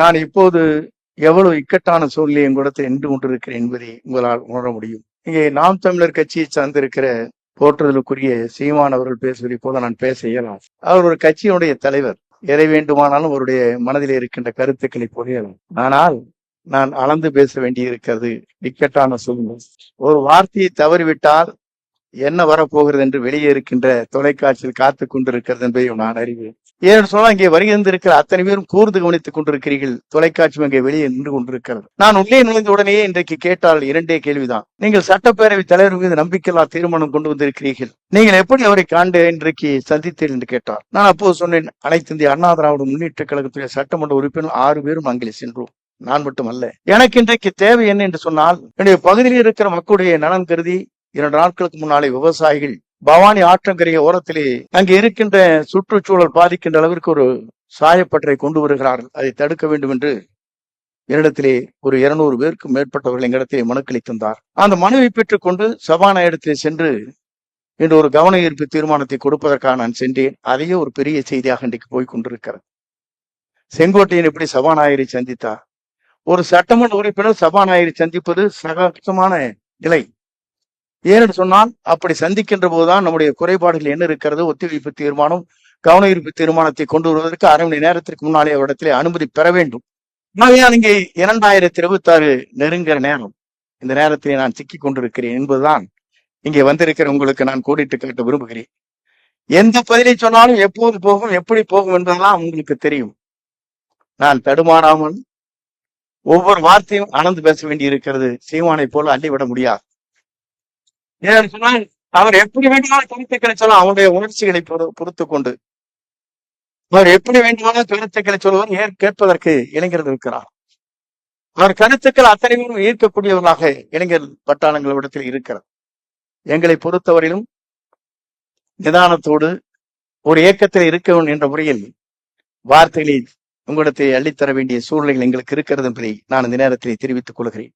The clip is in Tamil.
நான் இப்போது எவ்வளவு இக்கட்டான சூழ்நிலை எங்களிடத்தில் நின்று கொண்டிருக்கிறேன் என்பதை உங்களால் உணர முடியும். இங்கே நாம் தமிழர் கட்சியை சார்ந்திருக்கிற போற்றுதலுக்குரிய சீமான் அவர்கள் பேசுவதை போல நான் பேச இயலாம் அவர் ஒரு கட்சியினுடைய தலைவர். எதை வேண்டுமானாலும் அவருடைய மனதில் இருக்கின்ற கருத்துக்களை புரியலாம் ஆனால் நான் அளந்து பேச வேண்டியிருக்கிறது இக்கட்டான சூழ்நிலை. ஒரு வார்த்தையை தவறிவிட்டால் என்ன வரப்போகிறது என்று வெளியே இருக்கின்ற தொலைக்காட்சியில் காத்து கொண்டிருக்கிறது என்பதையும் நான் அறிவேன். ஏன்னு சொன்னால் இங்கே வருகின்றிருக்கிற அத்தனை பேரும் கூர்ந்து கவனித்துக் கொண்டிருக்கிறீர்கள். தொலைக்காட்சி இங்கே வெளியே நின்று கொண்டிருக்கிறது. நான் உள்ளே நுழைந்த உடனே இன்றைக்கு கேட்டால் இரண்டே கேள்விதான். நீங்கள் சட்டப்பேரவை தலைவர் மீது நம்பிக்கையில்லா தீர்மானம் கொண்டு வந்திருக்கிறீர்கள். நீங்கள் எப்படி அவரை காண்டு இன்றைக்கு சந்தித்தீர்கள் என்று கேட்டார். நான் அப்போது சொன்னேன் அனைத்து இந்திய அண்ணா திராவிட முன்னேற்ற கழகத்துடைய சட்டமன்ற உறுப்பினர் ஆறு பேரும் அங்கே சென்றோம். நான் மட்டுமல்ல. எனக்கு இன்றைக்கு தேவை என்ன என்று சொன்னால் என்னுடைய பகுதியில் இருக்கிற மக்களுடைய நலன் கருதி இரண்டு நாட்களுக்கு முன்னாலே விவசாயிகள் பவானி ஆற்றங்கரைய ஓரத்திலே அங்கு இருக்கின்ற சுற்றுச்சூழல் பாதிக்கின்ற அளவிற்கு ஒரு சாயப்பட்டறை கொண்டு வருகிறார்கள். அதை தடுக்க வேண்டும் என்று என்னிடத்திலே ஒரு இருநூறு பேருக்கு மேற்பட்டவர்கள் எங்களிடத்திலே மனுக்களை தந்தார் அந்த மனுவை பெற்றுக்கொண்டு சபாநாயகத்திலே சென்று இன்று ஒரு கவன ஈர்ப்பு தீர்மானத்தை கொடுப்பதற்காக நான் சென்றேன். அதையே ஒரு பெரிய செய்தியாக இன்றைக்கு போய் கொண்டிருக்கிறது செங்கோட்டையன் எப்படி சபாநாயகரை சந்தித்தார்? ஒரு சட்டமன்ற உறுப்பினர் சபாநாயகரை சந்திப்பது சகஜமான நிலை. ஏனென்று சொன்னால் அப்படி சந்திக்கின்ற போதுதான் நம்முடைய குறைபாடுகள் என்ன இருக்கிறது? ஒத்திவைப்பு தீர்மானம் கவன ஈர்ப்பு தீர்மானத்தை கொண்டு வருவதற்கு அரை மணி நேரத்திற்கு முன்னாலே இடத்திலே அனுமதி பெற வேண்டும். ஆகையால் இங்கே இரண்டாயிரத்தி இருபத்தி ஆறு நெருங்குற நேரம். இந்த நேரத்திலே நான் சிக்கி கொண்டிருக்கிறேன் என்பதுதான் இங்கே வந்திருக்கிற உங்களுக்கு நான் கூடிட்டு கேட்ட விரும்புகிறேன். எந்த பதிலை சொன்னாலும் எப்போது போகும் எப்படி போகும் என்பதெல்லாம் உங்களுக்கு தெரியும். நான் தடுமாறாமல் ஒவ்வொரு வார்த்தையும் அளந்து பேச வேண்டி இருக்கிறது சீமானை போல அள்ளிவிட முடியாது. ஏன்னு சொன்னால் அவர் எப்படி வேண்டுமானாலும் கருத்துக்களை சொல்லலாம் அவருடைய உணர்ச்சிகளை பொறு- பொறுத்து கொண்டு அவர் எப்படி வேண்டுமானாலும் கருத்துக்களை சொல்லுவார் ஏன் கேட்பதற்கு இளைஞர்கள் இருக்கிறார். அவர் கருத்துக்கள் அத்தனை பேரும் ஈர்க்கக்கூடியவர்களாக இளைஞர் பட்டாளங்களிடத்தில் இருக்கிறது. எங்களை பொறுத்தவரையிலும் நிதானத்தோடு ஒரு இயக்கத்தில் இருக்க வேண்டும் என்ற முறையில் வார்த்தைகளை உங்களிடத்தை அள்ளித்தர வேண்டிய சூழ்நிலைகள் எங்களுக்கு இருக்கிறது என்பதை நான் இந்த நேரத்தில் தெரிவித்துக் கொள்கிறேன்.